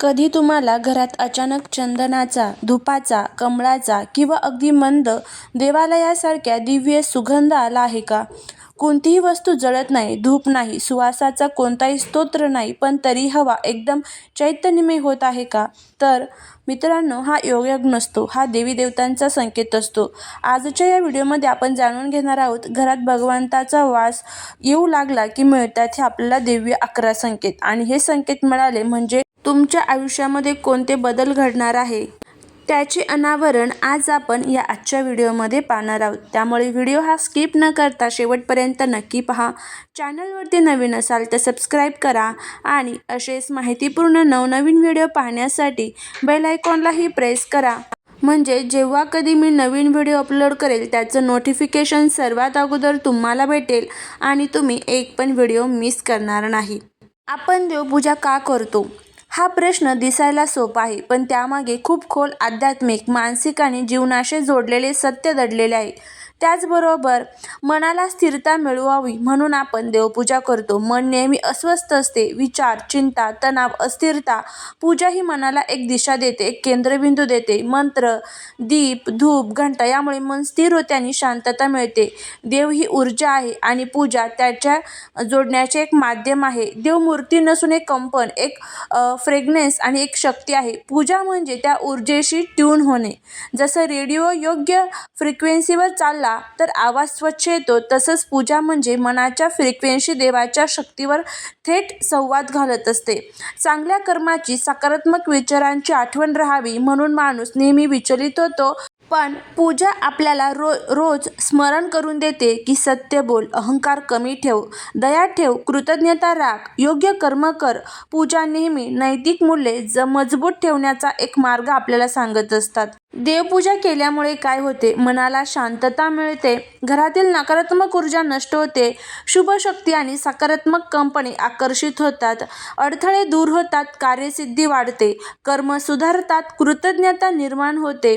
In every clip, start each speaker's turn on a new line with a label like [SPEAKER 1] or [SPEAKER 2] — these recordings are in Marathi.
[SPEAKER 1] कधी तुम्हाला घरात अचानक चंदनाचा, धुपाचा, कमळाचा किंवा अगदी मंद देवालयासारख्या दिव्य सुगंध आला आहे का? कोणतीही वस्तू जळत नाही, धूप नाही, सुवासाचा कोणताही स्तोत्र नाही, पण तरी हवा एकदम चैतन्यमय होत आहे का? तर मित्रांनो, हा योगयोग नसतो, हा देवी-देवतांचा संकेत असतो. आजच्या या व्हिडिओमध्ये आपण जाणून घेणार आहोत, घरात भगवंताचा वास येऊ लागला की मिळतात हे आपल्याला दिव्य अकरा संकेत आणि हे संकेत मिळाले म्हणजे तुमच्या आयुष्यामध्ये कोणते बदल घडणार आहे, त्याचे अनावरण आज आपण या आजच्या व्हिडिओमध्ये पाहणार आहोत. त्यामुळे व्हिडिओ हा स्किप न करता शेवटपर्यंत नक्की पहा. चॅनलवरती नवीन असाल तर सबस्क्राईब करा आणि असेच माहितीपूर्ण नवनवीन व्हिडिओ पाहण्यासाठी बेल आयकॉनलाही प्रेस करा. म्हणजे जेव्हा कधी मी नवीन व्हिडिओ अपलोड करेल त्याचं नोटिफिकेशन सर्वात अगोदर तुम्हाला भेटेल आणि तुम्ही एक पण व्हिडिओ मिस करणार नाही. आपण देवपूजा का करतो? हा प्रश्न दिसायला सोपा आहे, पण त्यामागे खूप खोल आध्यात्मिक, मानसिक आणि जीवनाशी जोडलेले सत्य दडलेले आहे. त्याचबरोबर मनाला स्थिरता मिळवावी म्हणून आपण देवपूजा करतो. मन नेहमी अस्वस्थ असते. विचार, चिंता, तणाव, अस्थिरता. पूजा ही मनाला एक दिशा देते, एक केंद्रबिंदू देते. मंत्र, दीप, धूप, घंटा यामुळे मन स्थिर होते आणि शांतता मिळते. देव ही ऊर्जा आहे आणि पूजा त्याच्या जोडण्याचे एक माध्यम आहे. देव मूर्ती नसून एक कंपन, एक फ्रेग्रन्स आणि एक शक्ती आहे. पूजा म्हणजे त्या ऊर्जेशी ट्यून होणे. जसं रेडिओ योग्य फ्रिक्वेन्सीवर चालला तर आवाज स्वच्छ येतो, तसंच पूजा म्हणजे मनाच्या फ्रिक्वेन्सी देवाच्या शक्तीवर थेट संवाद घालत असते. चांगल्या कर्माची सकारात्मक विचारांची आठवण राहावी म्हणून माणूस नेहमी विचलित होतो. पण पूजा आपल्याला रो रोज स्मरण करून देते की सत्य बोल, अहंकार कमी ठेव, दया ठेव, कृतज्ञता राख, योग्य कर्म कर. पूजा नेहमी नैतिक मूल्ये ज मजबूत ठेवण्याचा एक मार्ग आपल्याला सांगत असतात. देवपूजा केल्यामुळे काय होते? मनाला शांतता मिळते. घरातील नकारात्मक ऊर्जा नष्ट होते. शुभ शक्ती आणि सकारात्मक कंपनी आकर्षित होतात. अडथळे दूर होतात. कार्यसिद्धी वाढते. कर्म सुधारतात. कृतज्ञता निर्माण होते.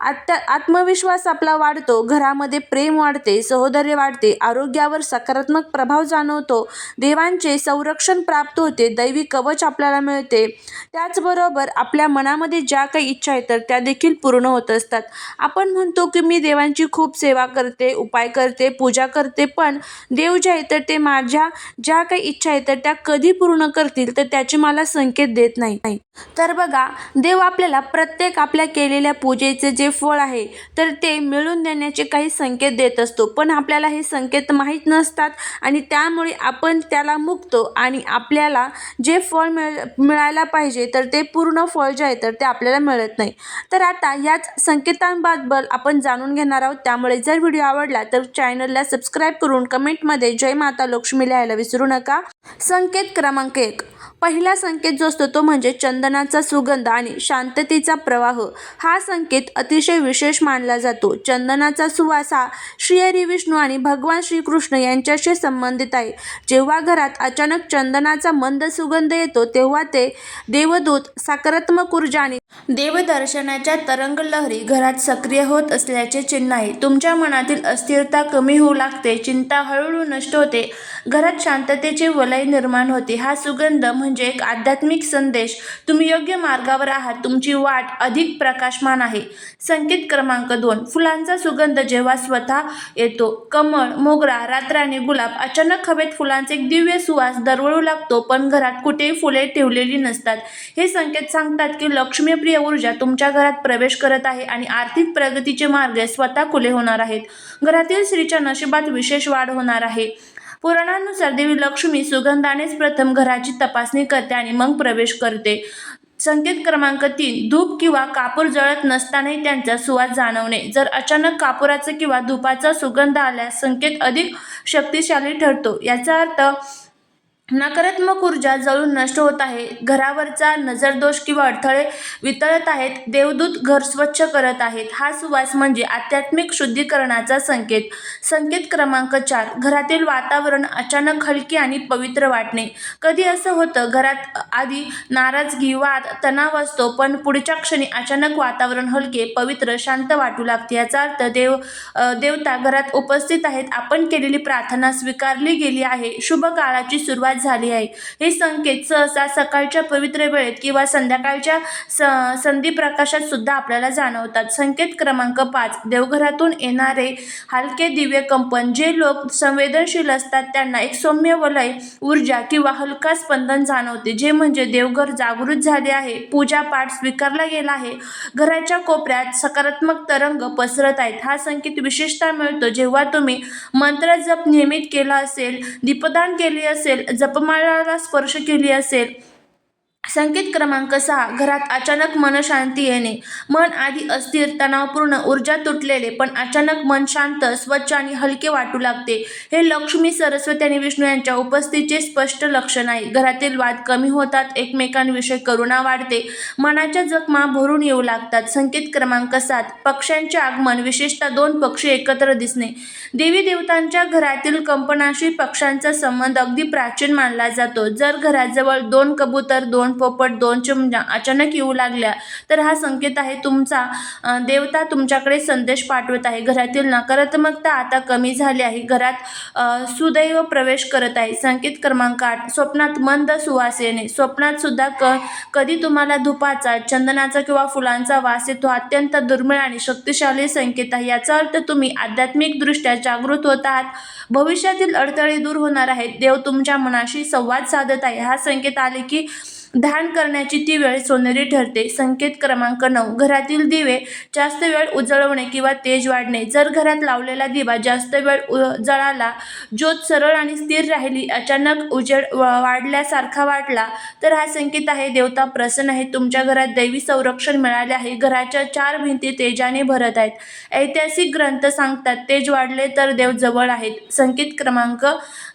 [SPEAKER 1] आत्मविश्वास आपला वाढतो. घरामध्ये प्रेम वाढते. सहोदर्य वाढते. आरोग्यावर सकारात्मक प्रभाव जाणवतो. देवांचे संरक्षण प्राप्त होते. दैवी कवच आपल्याला मिळते. त्याचबरोबर आपल्या मनामध्ये ज्या काही इच्छा आहेत तर त्या देखील पूर्ण पूर्ण होत असतात. आपण म्हणतो की मी देवांची खूप सेवा करते, उपाय करते, पूजा करते, पण देव जे आहे तर ते माझ्या ज्या काही इच्छा आहेत तर त्या कधी पूर्ण करतील तर त्याचे मला संकेत देत नाही. तर बघा, देव आपल्याला प्रत्येक आपल्या केलेल्या पूजेचे जे फळ आहे तर ते मिळून देण्याचे काही संकेत देत असतो. पण आपल्याला हे संकेत माहीत नसतात आणि त्यामुळे आपण त्याला मुकतो आणि आपल्याला जे फळ मिळायला पाहिजे तर ते पूर्ण फळ जे आहे तर ते आपल्याला मिळत नाही. तर आता याच संकेतांबद्दल आपण जाणून घेणार आहोत. त्यामुळे जर व्हिडिओ आवडला तर चॅनलला सबस्क्राईब करून कमेंटमध्ये जय माता लक्ष्मी लिहायला विसरू नका. संकेत क्रमांक एक. पहिला संकेत जो असतो तो म्हणजे चंदनाचा सुगंध आणि शांततेचा प्रवाह. हा संकेत अतिशय विशेष मानला जातो. चंदनाचा सुवास हा श्रीहरी विष्णू आणि भगवान श्रीकृष्ण यांच्याशी संबंधित आहे. जेव्हा घरात अचानक चंदनाचा मंद सुगंध येतो तेव्हा ते देवदूत, सकारात्मक ऊर्जा आणि देवदर्शनाच्या तरंगलहरी घरात सक्रिय होत असल्याचे चिन्ह आहे. तुमच्या मनातील अस्थिरता कमी होऊ लागते. चिंता हळूहळू नष्ट होते. घरात शांततेचे वलय निर्माण होते. हा सुगंध म्हणजे एक आध्यात्मिक संदेश. तुम्ही योग्य मार्गावर आहात. तुमची वाट अधिक प्रकाशमान आहे. संकेत क्रमांक दोन. फुलांचा सुगंध जेव्हा स्वतः येतो. कमळ, मोगरा, रातराणी, गुलाब. अचानक हवेत फुलांचा एक दिव्य सुवास दरवळू लागतो, पण घरात कुठेही फुले ठेवलेली नसतात. हे संकेत सांगतात की लक्ष्मीप्रिय ऊर्जा तुमच्या घरात प्रवेश करत आहे आणि आर्थिक प्रगतीचे मार्ग स्वतः खुले होणार आहेत. घरातील स्त्रीच्या नशिबात विशेष वाढ होणार आहे. पुराणानुसार देवी लक्ष्मी सुगंधानेच प्रथम घराची तपासणी करते आणि मग प्रवेश करते. संकेत क्रमांक तीन. धूप किंवा कापूर जळत नसतानाही त्यांचा सुवास जाणवणे. जर अचानक कापुराचा किंवा धुपाचा सुगंध आल्यास संकेत अधिक शक्तिशाली ठरतो. याचा अर्थ नकारात्मक ऊर्जा जळून नष्ट होत आहे. घरावरचा नजरदोष किंवा अडथळे वितळत आहेत. देवदूत घर स्वच्छ करत आहेत. हा सुवास म्हणजे आध्यात्मिक शुद्धीकरणाचा संकेत. संकेत क्रमांक चार. घरातील वातावरण अचानक हलके आणि पवित्र वाटणे. कधी असं होतं, घरात आधी नाराजगी, वाद, तणाव असतो, पण पुढच्या क्षणी अचानक वातावरण हलके, पवित्र, शांत वाटू लागते. याचा अर्थ देव देवता घरात उपस्थित आहेत. आपण केलेली प्रार्थना स्वीकारली गेली आहे. शुभ काळाची सुरुवात झाली आहे. हे संकेत सहसा सकाळच्या पवित्र वेळेत किंवा संध्याकाळच्या स संधी प्रकाशात सुद्धा आपल्याला जाणवतात. संकेत क्रमांक पाच देवघरातून येणारे हलके दिव्य कंपन जे लोक संवेदनशील असतात त्यांना एक सौम्य वलय ऊर्जा किंवा हलका स्पंदन जाणवते जे म्हणजे देवघर जागृत झाले आहे पूजा पाठ स्वीकारला गेला आहे घराच्या कोपऱ्यात सकारात्मक तरंग पसरत आहेत. हा संकेत विशेषतः मिळतो जेव्हा तुम्ही मंत्र जप नियमित केला असेल दीपदान केले असेल जपमाळाला स्पर्श केली असेल संकेत क्रमांक सहा घरात अचानक मनशांती येणे. मन आधी अस्थिर तणावपूर्ण ऊर्जा तुटलेले पण अचानक मन शांत स्वच्छ आणि हलके वाटू लागते. हे लक्ष्मी सरस्वती आणि विष्णू यांच्या उपस्थितीचे स्पष्ट लक्षण आहे. घरातील वाद कमी होतात एकमेकांविषयी करुणा वाढते. मनाच्या जखमा भरून येऊ लागतात. संकेत क्रमांक सात पक्ष्यांचे आगमन विशेषतः दोन पक्षी एकत्र दिसणे. देवी देवतांच्या घरातील कंपनाशी पक्ष्यांचा संबंध अगदी प्राचीन मानला जातो. जर घराजवळ दोन कबूतर दोन पोपट दोन चिमण्या अचानक येऊ लागल्या. तर हा संकेत आहे तुमचा. देवता तुमच्याकडे संदेश पाठवत आहे. घरातील नकारात्मकता आता कमी झाली आहे. घरात सुदैव प्रवेश करत आहे. संकेत क्रमांक आठ स्वप्नात मंद सुवास येणे. स्वप्नात सुद्धा क कधी तुम्हाला धुपाचा चंदनाचा किंवा फुलांचा वास येतो अत्यंत दुर्मिळ आणि शक्तिशाली संकेत आहे. याचा अर्थ तुम्ही आध्यात्मिकदृष्ट्या जागृत होत आहात. भविष्यातील अडथळे दूर होणार आहेत. देव तुमच्या मनाशी संवाद साधत आहे. हा संकेत आले की ध्यान करण्याची ती वेळ सोनेरी ठरते. संकेत क्रमांक नऊ. घरातील दिवे जास्त वेळ उजळवणे किंवा तेज वाढणे. जर घरात लावलेला दिवा जास्त वेळ उ- जळाला ज्योत सरळ आणि स्थिर राहिली अचानक उजेड व- वाढल्यासारखा वाटला तर हा संकेत आहे देवता प्रसन्न आहे तुमच्या घरात दैवी संरक्षण मिळाले आहे. घराच्या चार भिंती तेजाने भरत आहेत. ऐतिहासिक ग्रंथ सांगतात तेज वाढले तर देव जवळ आहेत. संकेत क्रमांक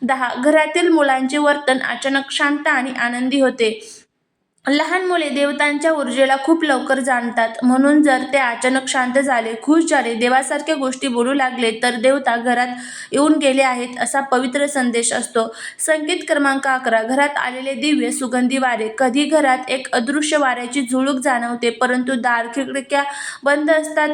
[SPEAKER 1] दहा. घरातील मुलांचे वर्तन अचानक शांत आणि आनंदी होते. लहान मुले देवतांच्या ऊर्जेला खूप लवकर जाणतात. म्हणून जर ते अचानक शांत झाले खुश झाले देवासारख्या गोष्टी बोलू लागले तर देवता घरात येऊन गेले आहेत असा पवित्र संदेश असतो. संकेत क्रमांक अकरा घरात आलेले दिव्य सुगंधी वारे. कधी घरात एक अदृश्य वाऱ्याची झुळूक जाणवते परंतु दार खिडक्या बंद असतात.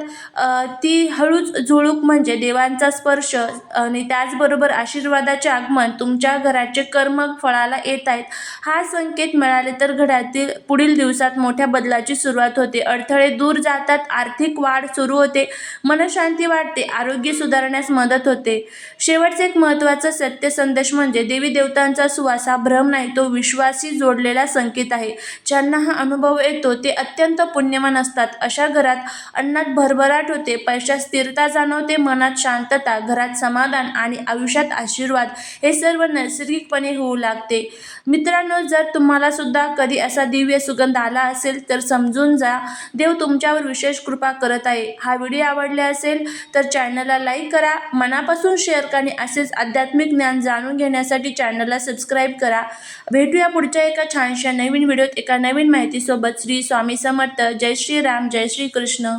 [SPEAKER 1] ती हळूच झुळूक म्हणजे देवांचा स्पर्श. आणि त्याचबरोबर आशीर्वादाचे आगमन तुमच्या घराचे कर्म फळाला येत आहेत. हा संकेत मिळाले तर घरातील पुढील दिवसात मोठ्या बदलाची सुरुवात होते. अडथळे दूर जातात आर्थिक वाढ सुरू होते. मनशांती वाढते आरोग्य सुधारण्यास मदत होते. शेवटचे एक महत्त्वाचा सत्य संदेश म्हणजे देवी देवतांचा सुवास हा भ्रम नाही तो विश्वासी जोडलेला संकेत आहे. ज्यांना हा अनुभव येतो ते अत्यंत पुण्यवान असतात. अशा घरात अन्नात भरभराट होते पैशात स्थिरता जाणवते मनात शांतता घरात समाधान आणि आयुष्यात आशीर्वाद हे सर्व नैसर्गिकपणे होऊ लागते. मित्रांनो जर तुम्हाला सुद्धा कधी असा दिव्य सुगंध आला असेल तर समजून जा. देव तुमच्यावर विशेष कृपा करत आहे. हा व्हिडिओ आवडला असेल तर चॅनलला लाईक करा. मनापासून शेअर करा आणि असेच आध्यात्मिक ज्ञान जाणून घेण्यासाठी चॅनलला सबस्क्राईब करा. भेटूया पुढच्या एका छानशा नवीन व्हिडिओत एका नवीन माहितीसोबत. श्री स्वामी समर्थ. जय श्री राम जय श्री कृष्ण